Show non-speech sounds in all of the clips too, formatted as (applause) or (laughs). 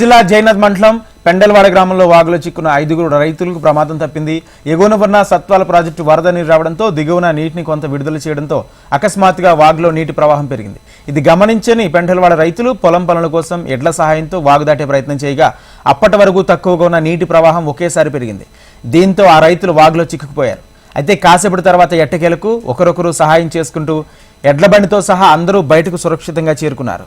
జిల్లా జైనత్ మండలం పెండల్వాడ గ్రామంలో వాగులో చిక్కున్న ఐదుగురు రైతులకు ప్రమాదం తప్పింది. ఎగువన ఉన్న సత్వాల ప్రాజెక్టు వరద నీరు రావడంతో దిగువన నీటిని కొంత విడుదల చేయడంతో అకస్మాత్తుగా వాగులో నీటి ప్రవాహం పెరిగింది. ఇది గమనించని పెండల్వాడ రైతులు పొలం పనుల కోసం ఎడ్ల సహాయంతో వాగు దాటే ప్రయత్నం చేయగా అప్పటి వరకు తక్కువగా ఉన్న నీటి ప్రవాహం ఒకేసారి పెరిగింది. దీంతో ఆ రైతులు వాగులో చిక్కుకుపోయారు. అయితే కాసేపటి తర్వాత ఎట్టకేలకు ఒకరొకరు సహాయం చేసుకుంటూ ఎడ్ల బండితో సహా అందరూ బయటకు సురక్షితంగా చేరుకున్నారు.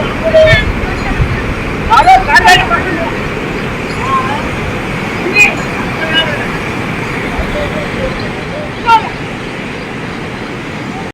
Yeah. (laughs)